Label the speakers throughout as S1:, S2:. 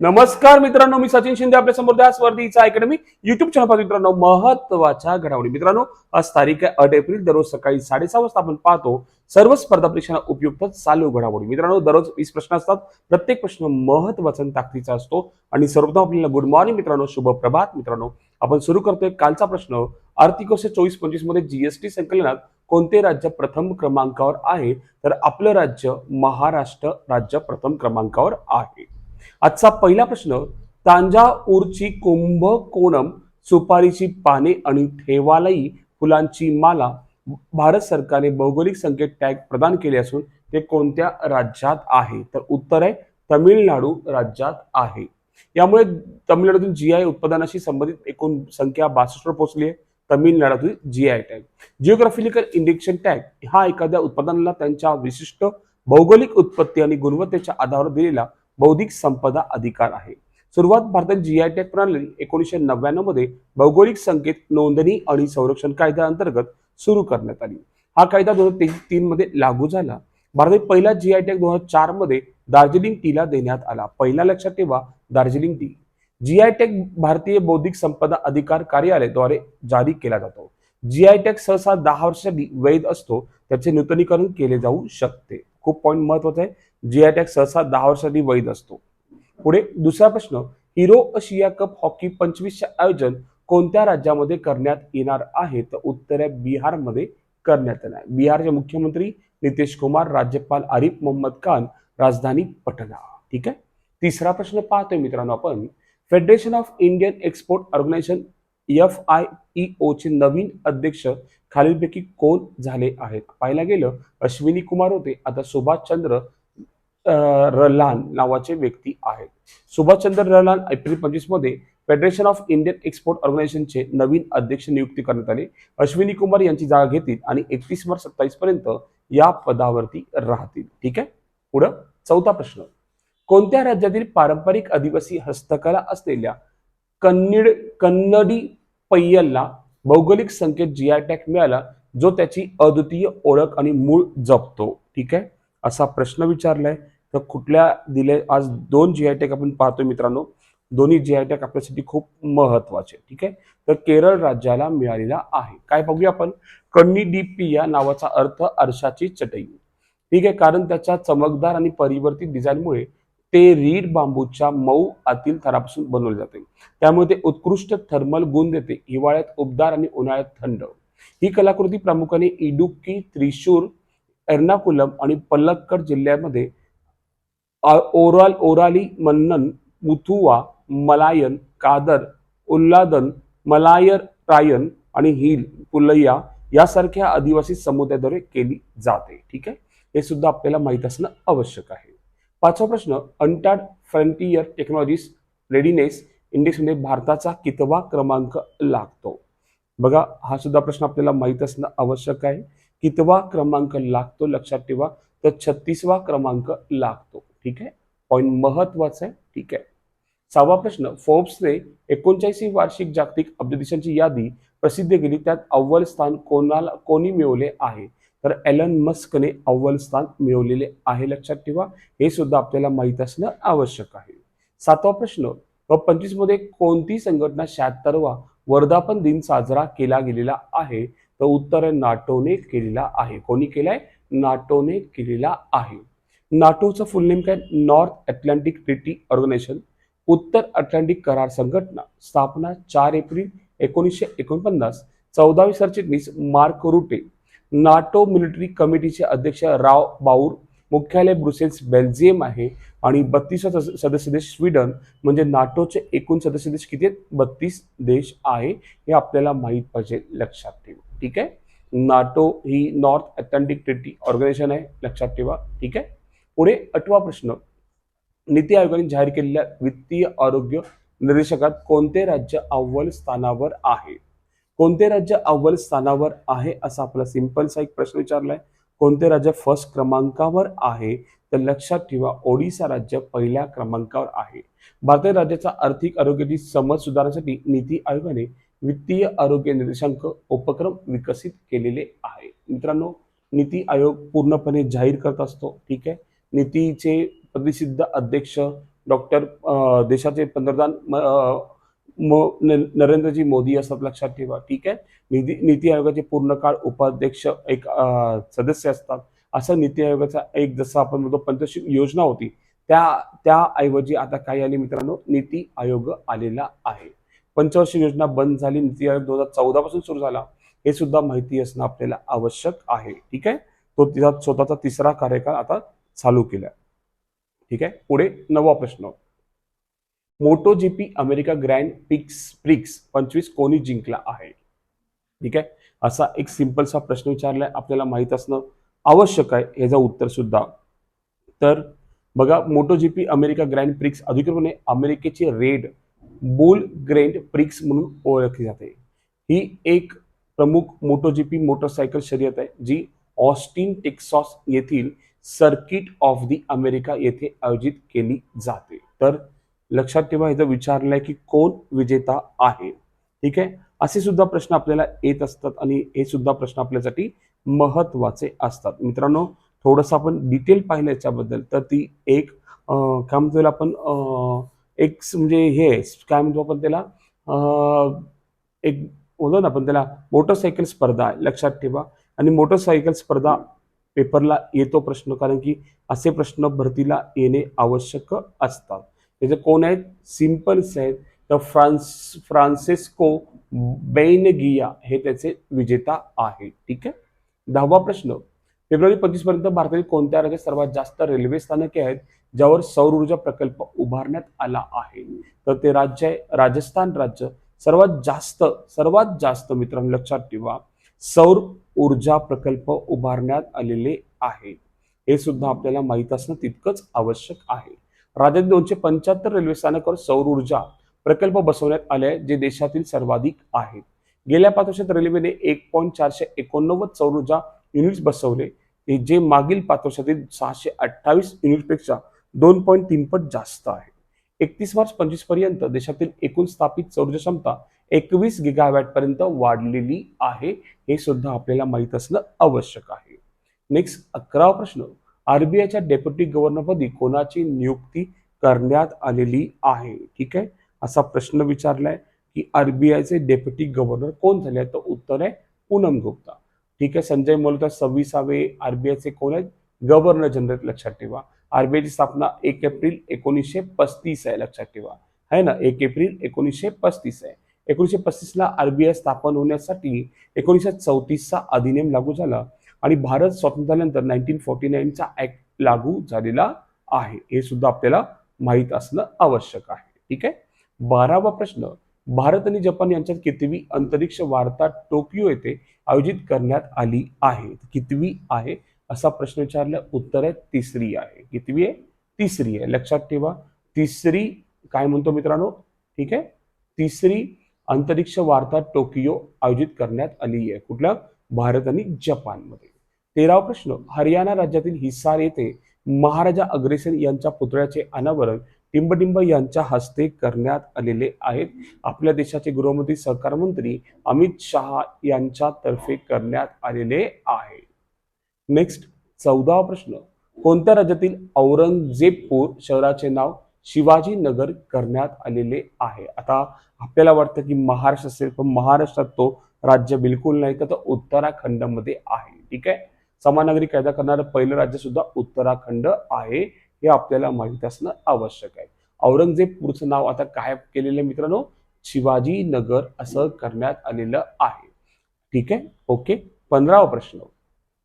S1: नमस्कार मित्रांनो मी सचिन शिंदे आपल्यासमोर द्या स्पर्धीचा अकॅडमी युट्यूब चॅनल पाहतो मित्रांनो महत्त्वाच्या घडामोडी. मित्रांनो आज तारीख आहे आठ एप्रिल दररोज सकाळी साडेसहा वाजता आपण पाहतो सर्व स्पर्धा परीक्षांना उपयुक्त चालू घडामोडी. मित्रांनो दररोज वीस प्रश्न असतात प्रत्येक प्रश्न महत्त्वाचा आणि ताकदीचा असतो. आणि सर्वप्रथम आपल्याला गुड मॉर्निंग मित्रांनो शुभ प्रभात. मित्रांनो आपण सुरू करतोय कालचा प्रश्न. आर्थिक वर्ष चोवीस पंचवीसमध्ये जीएसटी संकलनात कोणते राज्य प्रथम क्रमांकावर आहे? तर आपलं राज्य महाराष्ट्र राज्य प्रथम क्रमांकावर आहे. आजचा पहिला प्रश्न तांजाऊरची कुंभकोणम सुपारीची पाने आणि ठेवालाई फुलांची माला भारत सरकारने भौगोलिक संकेत टॅग प्रदान केले असून ते कोणत्या राज्यात आहे? तर उत्तर आहे तमिळनाडू राज्यात आहे. यामुळे तमिळनाडूतून जी आय उत्पादनाशी संबंधित एकूण संख्या बासष्टवर पोहोचली आहे. तमिळनाडूतील G I tag. Geographical indication tag हा एखाद्या उत्पादनाला त्यांच्या विशिष्ट भौगोलिक उत्पत्ती आणि गुणवत्तेच्या आधारावर दिलेला बौद्धिक संपदा अधिकार आहे. सुरुवात भारतात जीआय टॅग प्रणाली एकोणीसशे नव्याण्णवमध्ये भौगोलिक संकेत नोंदणी आणि संरक्षण कायद्याअंतर्गत सुरू करण्यात आली. हा कायदा दोन हजार तीन मध्ये लागू झाला. भारतात पहिला जीआय टॅग दोन हजार चारमध्ये दार्जिलिंग टीला देण्यात आला. पहिला लक्षात ठेवा Darjeeling tea. G I tag भारतीय बौद्धिक संपदा अधिकार कार्यालयाद्वारे जारी केला जातो. जीआय टॅग सहसा दहा वर्षासाठी वैध असतो. त्याचे नूतनीकरण केले जाऊ शकते. खूप पॉईंट महत्त्वाचा आहे. जीआय टॅग सहसा दहा वर्षांनी वैध असतो. पुढे दुसरा प्रश्न हिरो आशिया कप हॉकी पंचवीसचे आयोजन कोणत्या राज्यामध्ये करण्यात येणार आहे? तर उत्तर आहे बिहारमध्ये करण्यात येणार. बिहारचे मुख्यमंत्री नितीश कुमार राज्यपाल आरिफ मोहम्मद खान राजधानी पटना. ठीक आहे? तिसरा प्रश्न पाहतोय मित्रांनो आपण. Federation of Indian export organisation F I E चे नवीन अध्यक्ष खालीलपैकी कोण झाले आहेत? पाहायला गेलं अश्विनी कुमार होते. आता सुभाषचंद्र चंद्र रलान नावाचे व्यक्ती आहेत. सुभाषचंद्र रलान एप्रिल पंचवीसमध्ये फेडरेशन ऑफ इंडियन एक्सपोर्ट ऑर्गनायझेशनचे नवीन अध्यक्ष नियुक्ती करण्यात आले. अश्विनी कुमार यांची जागा घेतील आणि एकतीस मार्च सत्तावीस पर्यंत या पदावरती राहतील. ठीक आहे? पुढं चौथा प्रश्न. कोणत्या राज्यातील पारंपरिक आदिवासी हस्तकला असलेल्या कन्नड कन्नडी पय्यलला भौगोलिक संकेत जीआय टॅग मिळाला जो त्याची अद्वितीय ओळख आणि मूळ जपतो? ठीक आहे? असा प्रश्न विचारलाय. तर कुठल्या दिले आज दोन जीआय टॅग आपण पाहतो मित्रांनो. दोन्ही जीआय टॅग आपल्यासाठी खूप महत्त्वाचे ठीक आहे? तर केरळ राज्याला मिळालेला आहे. काय बघूया आपण? कन्नी या नावाचा अर्थ आरशाची चटई. ठीक आहे? कारण त्याच्या चमकदार आणि परिवर्तित डिझाईनमुळे ते रीड बांबूच्या मऊ आतील थरापासून बनवले जाते. त्यामुळे ते उत्कृष्ट थर्मल गुण देते. हिवाळ्यात उबदार आणि उन्हाळ्यात थंड. ही कलाकृती प्रामुख्याने इडुक्की त्रिशूर एर्नाकुलम आणि पल्लक्कड जिल्ह्यामध्ये ओराल ओराली मन्नन मुथुवा मलायन कादर उल्लादन मलायर रायन आणि हिल पुलैया यासारख्या आदिवासी समुदायाद्वारे केली जाते. ठीक आहे? हे सुद्धा आपल्याला माहीत असणं आवश्यक आहे. पाचवा प्रश्न अनटार्ड फ्रंटियर टेक्नॉलॉजीज रेडीनेस इंडेक्समध्ये भारताचा कितवा क्रमांक लागतो? बघा हा सुद्धा प्रश्न आपल्याला माहीत असणं आवश्यक आहे. कितवा क्रमांक लागतो? लक्षात ठेवा. तर छत्तीसवा क्रमांक लागतो. ठीक आहे? पॉईंट महत्त्वाचा आहे. ठीक आहे? सहावा प्रश्न. फोर्ब्सने एकोणचाळीसवी वार्षिक जागतिक अब्ज यादी प्रसिद्ध केली. त्यात अव्वल स्थान कोणाला कोणी मिळवले आहे? तर एलन मस्कने अव्वल स्थान मिळवलेले आहे. लक्षात ठेवा. हे सुद्धा आपल्याला माहीत असणं आवश्यक आहे. सातवा प्रश्न. व पंचवीसमध्ये कोणती संघटना शहात्तरवा वर्धापन दिन साजरा केला गेलेला आहे? तर उत्तर आहे नाटोने केलेला आहे. कोणी केलाय? नाटोने केलेला आहे. नाटोचं फुल नेम काय? नॉर्थ अटलांटिक ट्रिटी ऑर्गनायझेशन उत्तर अटलांटिक करार संघटना स्थापना चार एप्रिल एकोणीसशे एकोणपन्नास. चौदावी सरचिटणीस मार्क रुटे. नाटो मिलिटरी कमिटीचे अध्यक्ष राव बाऊर. मुख्यालय ब्रुसेल्स बेल्जियम आहे. आणि बत्तीस सदस्य देश स्वीडन. म्हणजे नाटोचे एकूण सदस्य देश किती आहेत? बत्तीस देश आहे. हे आपल्याला माहीत पाहिजे लक्षात ठेवू. ठीक आहे नाटो ही नॉर्थ अटलांटिक ट्रिटी ऑर्गनायझेशन आहे लक्षात ठेवा ठीक आहे पुढे आठवा प्रश्न. नीती आयोगाने जाहीर केलेल्या वित्तीय आरोग्य निर्देशकात कोणते राज्य अव्वल स्थानावर आहे? कोणते राज्य अव्वल स्थानावर आहे असा आपला सिंपलचा एक प्रश्न विचारलाय. कोणते राज्य फर्स्ट क्रमांकावर आहे? तर लक्षात ठेवा ओडिसा राज्य पहिल्या क्रमांकावर आहे. भारतीय राज्याचा आर्थिक आरोग्याची समज सुधारण्यासाठी नीती आयोगाने वित्तीय आरोग्य निर्देशांक उपक्रम विकसित केलेले आहे. मित्रांनो नीती आयोग पूर्णपणे जाहीर करत असतो ठीक आहे? नीतीचे प्रतिसिद्ध अध्यक्ष डॉक्टर देशाचे पंतप्रधान म- नरेंद्रजी मोदी असतात लक्षात ठेवा ठीक आहे? निधी नीती आयोगाचे पूर्णकाळ उपाध्यक्ष एक सदस्य असतात. असं नीती आयोगाचा एक जसं आपण म्हणतो पंचशील योजना होती त्या त्याऐवजी आता काय आली मित्रांनो? नीती आयोग आलेला आहे. पंचवार्षिक योजना बंद झाली नीती आयोग दोन हजार चौदा पासून सुरू झाला हे सुद्धा माहिती असणं आपल्याला आवश्यक आहे. ठीक आहे? तो तिचा स्वतःचा तिसरा कार्यकाळ आता चालू केला ठीक आहे? पुढे नवा प्रश्न. Moto GP America grand prix prix पंचवीस कोणी जिंकला आहे? ठीक आहे? असा एक सिंपलसा प्रश्न विचारलाय आपल्याला माहीत असणं आवश्यक आहे ह्याचं उत्तर सुद्धा. तर बघा Moto GP America grand prix अधिकृतपणे अमेरिकेची रेड बुल ग्रेड प्रिक्स म्हणून ओळखली जाते. ही एक प्रमुख मोटोजीपी मोटरसायकल शर्यत आहे जी ऑस्टिन टेक्सॉस येथील सर्किट ऑफ दी अमेरिका येथे आयोजित केली जाते. तर लक्षात ठेवा इथं विचारलंय की कोण विजेता आहे? ठीक आहे? असे सुद्धा प्रश्न आपल्याला येत असतात आणि हे सुद्धा प्रश्न आपल्यासाठी महत्त्वाचे असतात. मित्रांनो थोडंसं आपण डिटेल पाहिलं याच्याबद्दल तर ती एक काय म्हणतो आपण एक म्हणजे हे काय म्हणतो आपण त्याला? एक बोलतो ना आपण त्याला मोटरसायकल स्पर्धा आहे लक्षात ठेवा. आणि मोटरसायकल स्पर्धा पेपरला येतो प्रश्न कारण की असे प्रश्न भरतीला येणे आवश्यक असतात. त्याचे कोण आहेत? सिम्पल्स आहेत. तर फ्रान्स फ्रान्सिस्को बेनगिया हे त्याचे विजेता आहे. ठीक आहे? दहावा प्रश्न. फेब्रुवारी पंचवीसपर्यंत भारतातील कोणत्या राज्यात सर्वात जास्त रेल्वे स्थानके आहेत? ज्यावर सौर ऊर्जा प्रकल्प उभारण्यात आला आहे. तर ते राज्य आहे राजस्थान राज्य. सर्वात जास्त सर्वात जास्त मित्रांनो लक्षात ठेवा सौर ऊर्जा प्रकल्प उभारण्यात आलेले आहे. हे सुद्धा आपल्याला माहीत असणं तितकंच आवश्यक आहे. राज्यात दोनशे पंच्याहत्तर रेल्वे स्थानकावर सौर ऊर्जा प्रकल्प बसवण्यात आले जे देशातील सर्वाधिक आहेत. गेल्या पाच वर्षात रेल्वेने एक पॉईंट चारशे एकोणनव्वद सौर ऊर्जा युनिट्स बसवले. जे मागील पाच वर्षातील सहाशे अठ्ठावीस युनिटपेक्षा दोन पॉईंट तीन पट जास्त आहे. एकतीस मार्च पंचवीसपर्यंत देशातील एकूण स्थापित सौर क्षमता एकवीस गिगावॅट पर्यंत वाढलेली आहे. हे सुद्धा आपल्याला माहीत असणं आवश्यक आहे. नेक्स्ट अकरावा प्रश्न. आरबीआयच्या डेप्युटी गव्हर्नरपदी कोणाची नियुक्ती करण्यात आलेली आहे? ठीक आहे? असा प्रश्न विचारलाय की आरबीआयचे डेप्युटी गव्हर्नर कोण झाले तर उत्तर आहे पूनम गुप्ता. ठीक आहे? संजय मोलता सव्वीसावे आरबीआयचे कोण आहेत? गव्हर्नर जनरल लक्षात ठेवा. आरबीआयची स्थापना एक एप्रिल एकोणीसशे पस्तीस आहे लक्षात ठेवा. है ना? एक एप्रिल एकोणीसशे पस्तीस आहे. एकोणीसशे पस्तीसला आरबीआय स्थापन होण्यासाठी एकोणीसशे चौतीसचा अधिनियम लागू झाला आणि भारत स्वातंत्र्यानंतर नाईन्टीन फोर्टी नाईनचा ऍक्ट लागू झालेला आहे. हे सुद्धा आपल्याला माहीत असणं आवश्यक आहे. ठीक आहे? बारावा प्रश्न. भारत आणि जपान यांच्यात कितवी अंतरिक्ष वार्ता टोकियो येथे आयोजित करण्यात आली आहे? कितवी आहे? असा प्रश्न विचारला उत्तर आहे तिसरी आहे. कितवी आहे? तिसरी आहे. लक्षात ठेवा तिसरी काय म्हणतो मित्रांनो? ठीक आहे? तिसरी अंतरिक्ष वार्ता टोकियो आयोजित करण्यात आली आहे. कुठल्या भारत आणि जपानमध्ये. तेरावा प्रश्न हरियाणा राज्यातील हिसार येथे महाराजा अग्रेसेन यांच्या पुतळ्याचे अनावरण टिंबटिंब यांच्या हस्ते करण्यात आलेले आहेत. आपल्या देशाचे गृहमंत्री सहकार मंत्री अमित शहा यांच्यातर्फे करण्यात आलेले आहे. नेक्स्ट चौदावा प्रश्न. कोणत्या राज्यातील औरंगजेबपूर शहराचे नाव शिवाजी नगर करण्यात आलेले आहे? आता आपल्याला वाटतं की महाराष्ट्र असेल पण महाराष्ट्रात तो राज्य बिलकुल नाही तर तो उत्तराखंडमध्ये आहे. ठीक आहे? समान नागरी कायदा करणारं पहिलं राज्य सुद्धा उत्तराखंड आहे हे आपल्याला माहीत असणं आवश्यक आहे. औरंगजेबपूरचं नाव आता काय केलेलं मित्रांनो? शिवाजी नगर असं करण्यात आलेलं आहे. ठीक आहे? ओके? पंधरावा प्रश्न.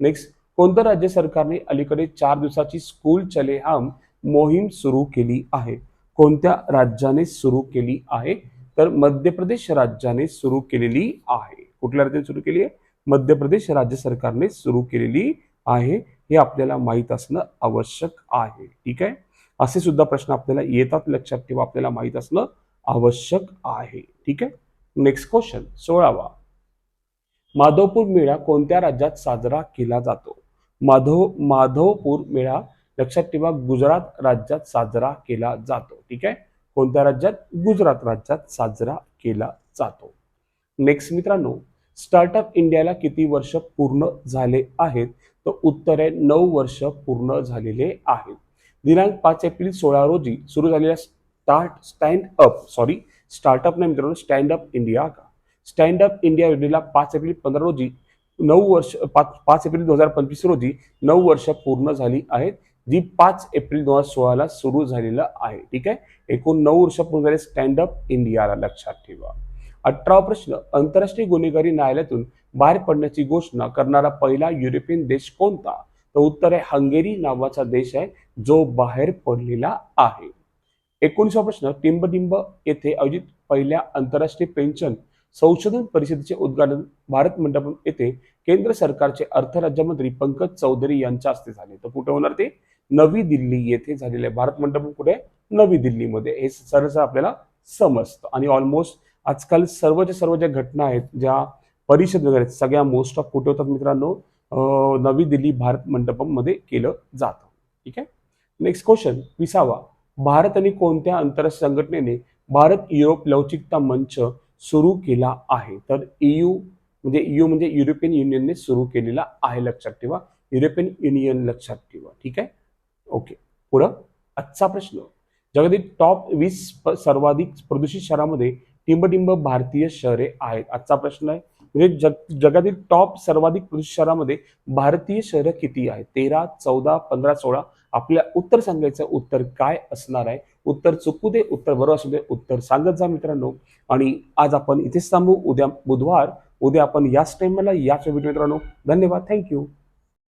S1: नेक्स्ट कोणतं राज्य सरकारने अलीकडे चार दिवसाची स्कूल चले हम मोहीम सुरू केली आहे? कोणत्या राज्याने सुरू केली आहे? तर मध्य प्रदेश राज्याने सुरू केलेली आहे. कुठल्या राज्याने सुरू केली आहे? मध्य प्रदेश राज्य सरकारने सुरू केलेली आहे. हे आपल्याला माहीत असणं आवश्यक आहे. ठीक आहे? असे सुद्धा प्रश्न आपल्याला येतात लक्षात ठेवा. आपल्याला माहीत असणं आवश्यक आहे. ठीक आहे? Next question सोळावा. माधवपूर मेळा कोणत्या राज्यात साजरा केला जातो? माधव माधवपूर मेळा लक्षात ठेवा गुजरात राज्यात साजरा केला जातो. ठीक आहे? कोणत्या राज्यात? गुजरात राज्यात साजरा केला जातो. नेक्स्ट मित्रांनो स्टार्टअप इंडियाला किती वर्ष पूर्ण झाले आहेत? तर उत्तर आहे नऊ वर्ष पूर्ण झालेले आहेत. दिनांक पाच एप्रिल सोळा रोजी सुरू झालेल्या start stand up sorry startup नाही मित्रांनो स्टँड अप इंडिया का? स्टँड अप इंडिया योजनेला पाच एप्रिल पंधरा रोजी नऊ वर्ष पाच पाच एप्रिल दोन हजार पंचवीस रोजी नऊ वर्ष पूर्ण झाली आहेत. जी पाच एप्रिल दोन हजार सोळाला सुरू झालेलं आहे. ठीक आहे? एकूण नऊ वर्ष पूर्ण झाले स्टँड अप इंडियाला लक्षात ठेवा. अठरावा प्रश्न आंतरराष्ट्रीय गुन्हेगारी न्यायालयातून बाहेर पडण्याची घोषणा करणारा पहिला युरोपियन देश कोणता? तर उत्तर आहे हंगेरी नावाचा देश आहे जो बाहेर पडलेला आहे. एकोणीसवा प्रश्न टिंबटिंब येथे आयोजित पहिल्या आंतरराष्ट्रीय पेन्शन संशोधन परिषदेचे उद्घाटन भारत मंडपम येथे केंद्र सरकारचे अर्थ राज्यमंत्री पंकज चौधरी यांच्या हस्ते झाले. तर कुठे होणार ते? नवी दिल्ली येथे झालेले आहे. भारत मंडपम कुठे? आहे? नवी दिल्लीमध्ये. हे सरस आपल्याला समजतं. आणि ऑलमोस्ट आजकाल सर्वच्या सर्व ज्या घटना आहेत ज्या परिषद वगैरे आहेत, सगळ्या मोस्ट ऑफ कुठे होतात मित्रांनो? नवी दिल्ली भारत मंडपममध्ये केलं जातं. ठीक आहे? नेक्स्ट क्वेश्चन विसावा. भारत आणि कोणत्या आंतरराष्ट्रीय संघटनेने भारत युरोप लवचिकता मंच सुरू केला आहे. तर ईयू म्हणजे यू म्हणजे युरोपियन युनियनने सुरू केलेला आहे लक्षात ठेवा. युरोपियन युनियन लक्षात ठेवा. ठीक आहे? ओके पुढं आजचा प्रश्न. जगातील टॉप वीस प- सर्वाधिक प्रदूषित शहरामध्ये टिंबटिंब भारतीय शहरे आहेत. आजचा प्रश्न आहे. म्हणजे जग जगातील टॉप सर्वाधिक प्रदूषित शहरामध्ये भारतीय शहरं किती आहेत? तेरा चौदा पंधरा सोळा आपल्या उत्तर सांगायचं उत्तर काय असणार आहे? उत्तर चुकू दे उत्तर बरोबर असू दे उत्तर सांगत जा मित्रांनो. आणि आज आपण इथेच थांबू. उद्या बुधवार उद्या आपण याच टाईमला याच व्हिडिओ मित्रांनो. धन्यवाद. थँक्यू